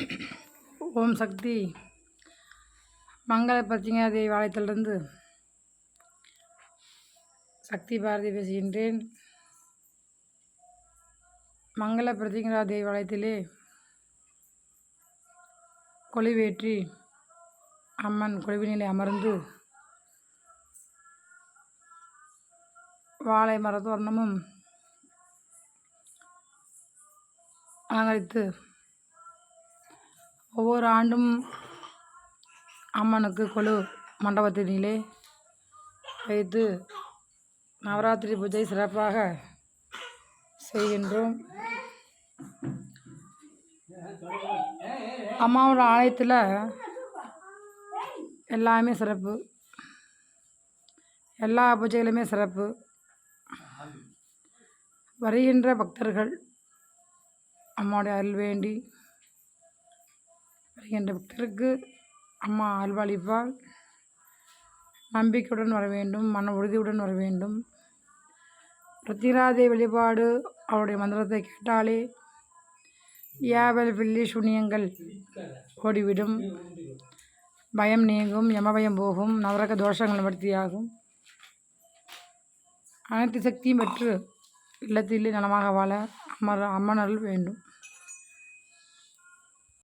ஓம் சக்தி. மங்கள பிரத்திங்கா தேவாலயத்திலிருந்து சக்தி பாரதி பேசுகின்றேன். மங்கள பிரத்திங்கரா தேவாலயத்திலே கொலிவேற்றி அம்மன் கொழுவினிலே அமர்ந்து வாழை மரத்தோரணமும் அலங்கரித்து ஒவ்வொரு ஆண்டும் அம்மனுக்கு கொலு மண்டபத்தினிலே வைத்து நவராத்திரி பூஜை சிறப்பாக செய்கின்றோம். அம்மாவோட ஆலயத்தில் எல்லாமே சிறப்பு. எல்லா பூஜைகளுமே சிறப்பு. வருகின்ற பக்தர்கள் அம்மாவுடைய அருள் வேண்டி என்ற பக்தருக்கு அம்மா அல்வாளிப்பால் நம்பிக்கையுடன் வர வேண்டும் மன உறுதியுடன் வர வேண்டும். பிரத்திராதை வழிபாடு அவருடைய மந்திரத்தை கேட்டாலே ஏவல் பில்லி சூனியங்கள் ஓடிவிடும். பயம் நீங்கும் யமபயம் போகும் நவரக தோஷங்கள் நிவர்த்தியாகும். அனைத்து சக்தியும் பெற்று இல்லத்திலே நலமாக வாழ அமர் அம்மனர் வேண்டும்.